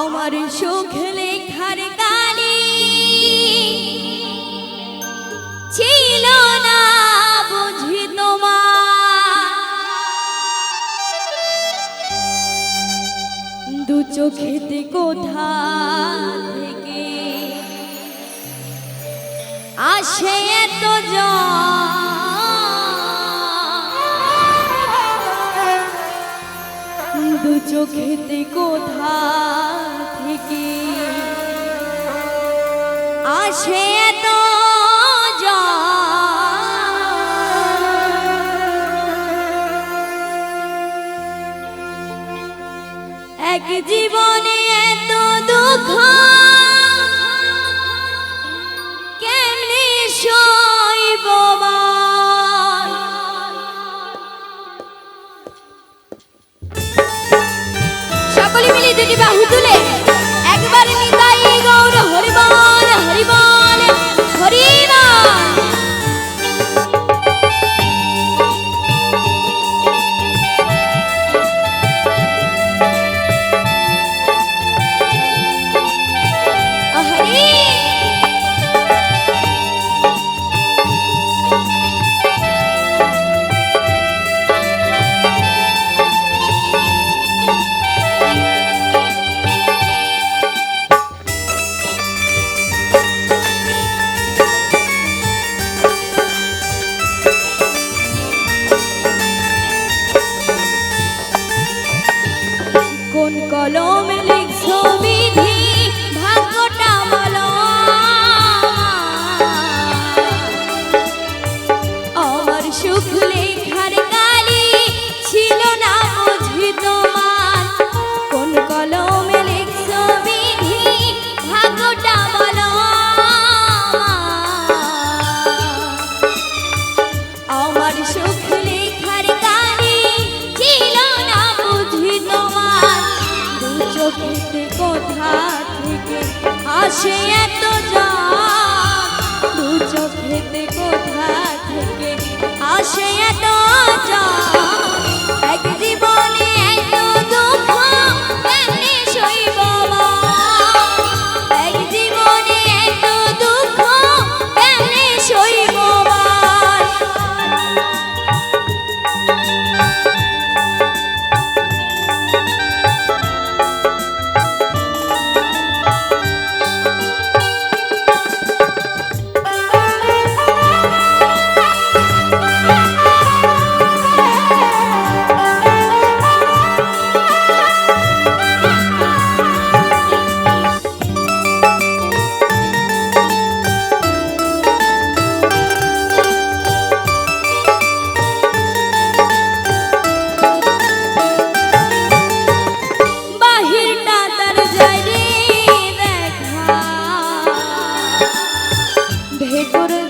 আমার? সুখ ছিল না বুঝি দু চোখেতে কোথায় করছে এত দু চোখেতে কোথা থেকে আসে এত এক জীবনে এত দুঃখ Tú প্রকৃতি কোথা থেকে আসে এত যা দু চোখেতে কোথা থেকে করে